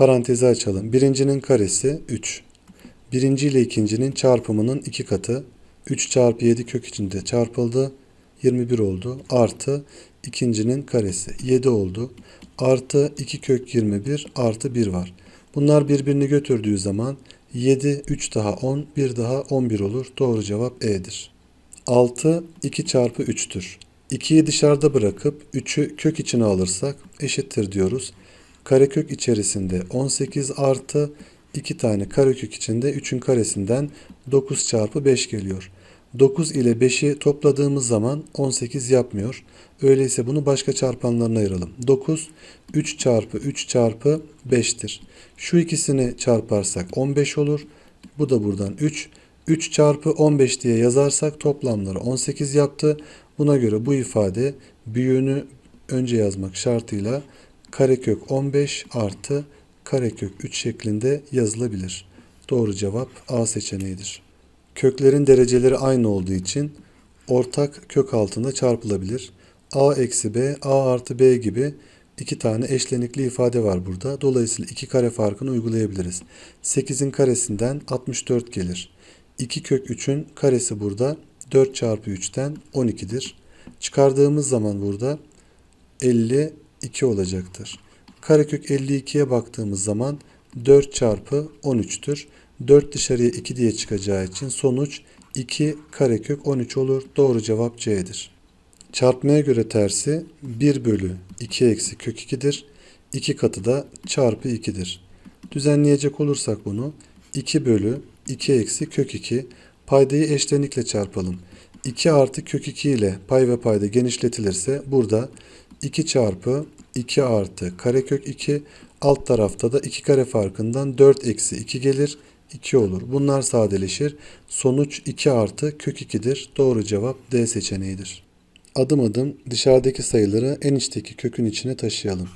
Parantezi açalım. Birincinin karesi 3. Birinci ile ikincinin çarpımının 2 katı. 3 çarpı 7 kök içinde çarpıldı. 21 oldu. Artı ikincinin karesi 7 oldu. Artı 2 kök 21 artı 1 var. Bunlar birbirini götürdüğü zaman 7, 3 daha 10, 1 daha 11 olur. Doğru cevap E'dir. 6 2 çarpı 3'tür. 2'yi dışarıda bırakıp 3'ü kök içine alırsak eşittir diyoruz. Karekök içerisinde 18 artı 2 tane karekök içinde 3'ün karesinden 9 çarpı 5 geliyor. 9 ile 5'i topladığımız zaman 18 yapmıyor. Öyleyse bunu başka çarpanlarına ayıralım. 9 3 çarpı 3 çarpı 5'tir. Şu ikisini çarparsak 15 olur. Bu da buradan 3. 3 çarpı 15 diye yazarsak toplamları 18 yaptı. Buna göre bu ifade büyüğünü önce yazmak şartıyla karekök 15 artı karekök 3 şeklinde yazılabilir. Doğru cevap A seçeneğidir. Köklerin dereceleri aynı olduğu için ortak kök altında çarpılabilir. A eksi B, A artı B gibi iki tane eşlenikli ifade var burada. Dolayısıyla iki kare farkını uygulayabiliriz. 8'in karesinden 64 gelir. 2 kök 3'ün karesi burada 4 çarpı 3'ten 12'dir. Çıkardığımız zaman burada 52 olacaktır. Karekök 52'ye baktığımız zaman 4 çarpı 13'tür. 4 dışarıya 2 diye çıkacağı için sonuç 2 karekök 13 olur. Doğru cevap C'dir. Çarpmaya göre tersi 1 bölü 2 eksi kök 2'dir. 2 katı da çarpı 2'dir. Düzenleyecek olursak bunu 2 bölü 2 eksi kök 2 paydayı eşlenikle çarpalım. 2 artı kök 2 ile pay ve payda genişletilirse burada 2 çarpı 2 artı karekök 2 alt tarafta da 2 kare farkından 4 eksi 2 gelir 2 olur. Bunlar sadeleşir. Sonuç 2 artı kök 2'dir. Doğru cevap D seçeneğidir. Adım adım dışarıdaki sayıları en içteki kökün içine taşıyalım.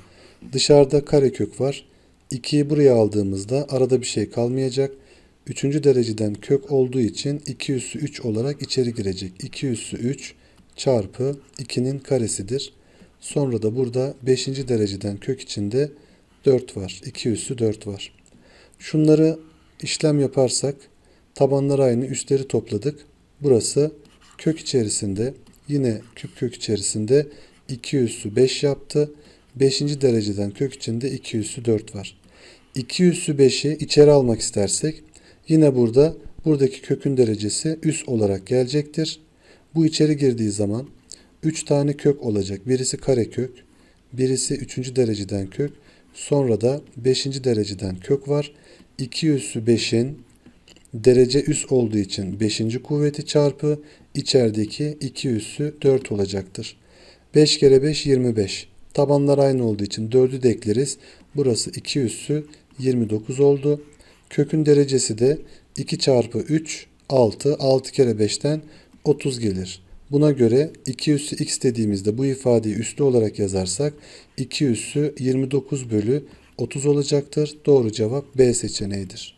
Dışarıda karekök var. 2'yi buraya aldığımızda arada bir şey kalmayacak. Üçüncü dereceden kök olduğu için 2 üssü 3 olarak içeri girecek. 2 üssü 3 çarpı 2'nin karesidir. Sonra da burada 5. dereceden kök içinde 4 var. 2 üssü 4 var. Şunları işlem yaparsak tabanlar aynı üstleri topladık. Burası kök içerisinde yine küp kök içerisinde 2 üssü 5 yaptı. 5. dereceden kök içinde 2 üssü 4 var. 2 üssü 5'i içeri almak istersek yine burada buradaki kökün derecesi üs olarak gelecektir. Bu içeri girdiği zaman 3 tane kök olacak. Birisi karekök, birisi 3. dereceden kök, sonra da 5. dereceden kök var. 2 üssü 5'in derece üs olduğu için 5. kuvveti çarpı içerideki 2 üssü 4 olacaktır. 5 kere 5 25. Tabanlar aynı olduğu için 4'ü de ekleriz. Burası 2 üssü 29 oldu. Kökün derecesi de 2 çarpı 3 6. 6 kere 5'ten 30 gelir. Buna göre 2 üssü x dediğimizde bu ifadeyi üslü olarak yazarsak 2 üssü 29 bölü 30 olacaktır. Doğru cevap B seçeneğidir.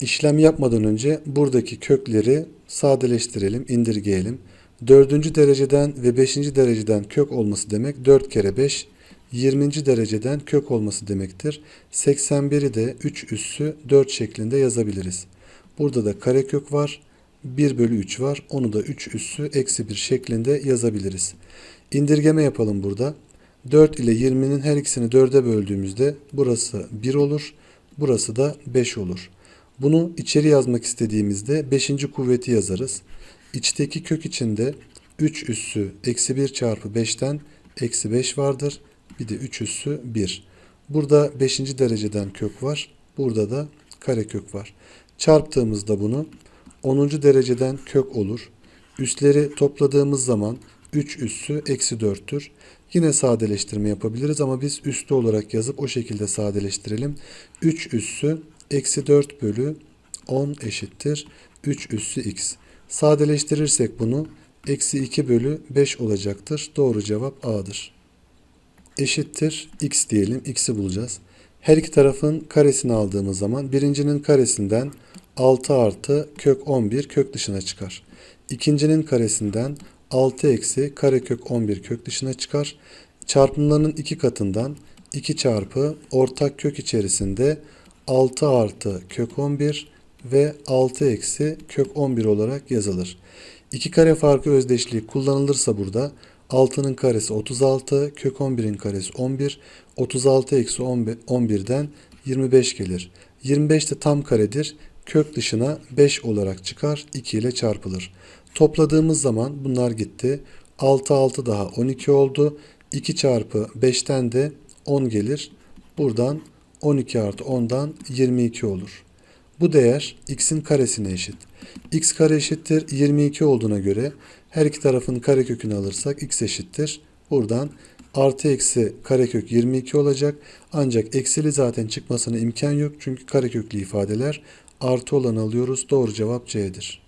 İşlem yapmadan önce buradaki kökleri sadeleştirelim, indirgeyelim. 4. dereceden ve 5. dereceden kök olması demek 4 kere 5 20. dereceden kök olması demektir. 81'i de 3 üssü 4 şeklinde yazabiliriz. Burada da karekök var. 1 bölü 3 var. Onu da 3 üssü eksi 1 şeklinde yazabiliriz. İndirgeme yapalım burada. 4 ile 20'nin her ikisini 4'e böldüğümüzde burası 1 olur. Burası da 5 olur. Bunu içeri yazmak istediğimizde 5. kuvveti yazarız. İçteki kök içinde 3 üssü eksi 1 çarpı 5'ten eksi 5 vardır. Bir de 3 üssü 1. Burada 5. dereceden kök var. Burada da karekök var. Çarptığımızda bunu 10. dereceden kök olur. Üsleri topladığımız zaman 3 üssü eksi 4'tür. Yine sadeleştirme yapabiliriz ama biz üstü olarak yazıp o şekilde sadeleştirelim. 3 üssü eksi 4 bölü 10 eşittir. 3 üssü x. Sadeleştirirsek bunu eksi 2 bölü 5 olacaktır. Doğru cevap A'dır. Eşittir x diyelim. x'i bulacağız. Her iki tarafın karesini aldığımız zaman birincinin karesinden 6 artı kök 11 kök dışına çıkar. İkincinin karesinden 6 eksi karekök 11 kök dışına çıkar. Çarpımlarının iki katından 2 çarpı ortak kök içerisinde 6 artı kök 11 ve 6 eksi kök 11 olarak yazılır. 2 kare farkı özdeşliği kullanılırsa burada 6'nın karesi 36, kök 11'in karesi 11, 36 eksi 11'den 25 gelir. 25 de tam karedir. Kök dışına 5 olarak çıkar, 2 ile çarpılır. Topladığımız zaman bunlar gitti. 6 6 daha 12 oldu. 2 çarpı 5'ten de 10 gelir. Buradan 12 artı 10'dan 22 olur. Bu değer x'in karesine eşit. x kare eşittir 22 olduğuna göre her iki tarafın karekökünü alırsak x eşittir. Buradan artı eksi karekök 22 olacak. Ancak eksili zaten çıkmasına imkan yok. Çünkü kareköklü ifadeler artı olan alıyoruz. Doğru cevap C'dir.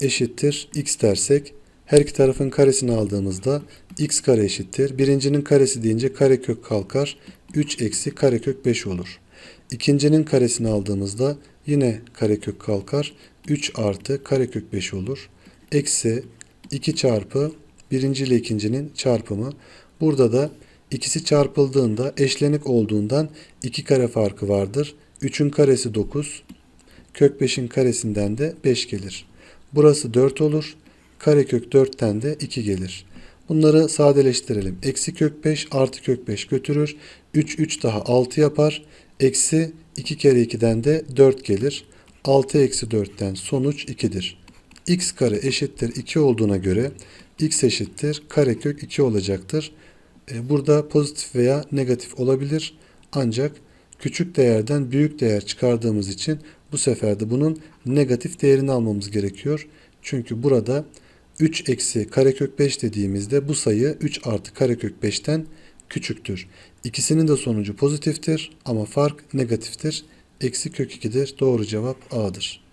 Eşittir x dersek her iki tarafın karesini aldığımızda x kare eşittir. Birincinin karesi deyince karekök kalkar. 3 eksi karekök 5 olur. İkincinin karesini aldığımızda yine karekök kalkar. 3 artı karekök 5 olur. Eksi 2 çarpı birinci ile ikincinin çarpımı. Burada da ikisi çarpıldığında eşlenik olduğundan 2 kare farkı vardır. 3'ün karesi 9. Kök 5'in karesinden de 5 gelir. Burası 4 olur. Karekök 4'ten de 2 gelir. Bunları sadeleştirelim. Eksi kök 5 artı kök 5 götürür. 3 3 daha 6 yapar. Eksi 2 kere 2'den de 4 gelir. 6 eksi 4'ten sonuç 2'dir. X kare eşittir 2 olduğuna göre x eşittir karekök 2 olacaktır. E, Burada pozitif veya negatif olabilir. Ancak küçük değerden büyük değer çıkardığımız için bu sefer de bunun negatif değerini almamız gerekiyor. Çünkü burada 3 eksi karekök 5 dediğimizde bu sayı 3 artı karekök 5'ten küçüktür. İkisinin de sonucu pozitiftir ama fark negatiftir. Eksi kök 2'dir. Doğru cevap A'dır.